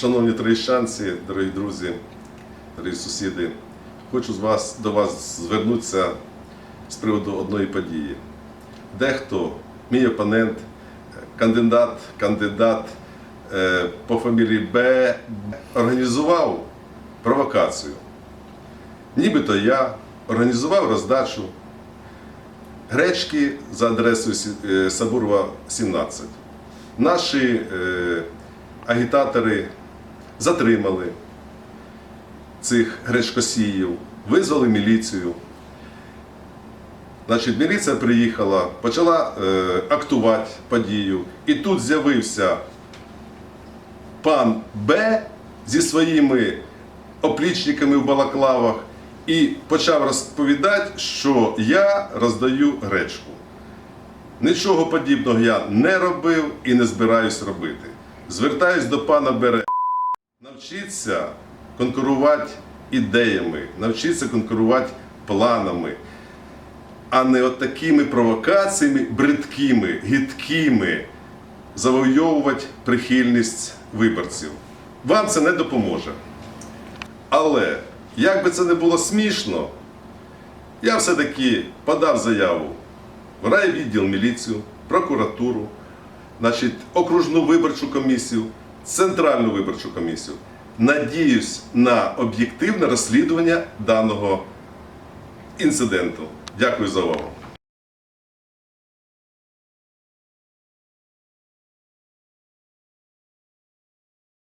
Шановні троєщанці, дорогі друзі, дорогі сусіди, хочу з вас, до вас звернутися з приводу одної події. Дехто, мій опонент, кандидат, кандидат е, по фамілії Б, організував провокацію. Нібито я організував роздачу гречки за адресою е, Сабурова 17. Наші е, агітатори затримали цих гречкосіїв, визвали міліцію. Значить, міліція приїхала, почала е, актувати подію. І тут з'явився пан Б зі своїми оплічниками в балаклавах і почав розповідати, що я роздаю гречку. Нічого подібного я не робив і не збираюсь робити. Звертаюсь до пана Бере. Навчіться конкурувати ідеями, навчіться конкурувати планами, а не от такими провокаціями бридкими, гидкими завойовувати прихильність виборців. Вам це не допоможе. Але як би це не було смішно, я все-таки подав заяву в райвідділ міліцію, прокуратуру, значить, окружну виборчу комісію, центральну виборчу комісію. Надіюсь на об'єктивне розслідування даного інциденту. Дякую за увагу.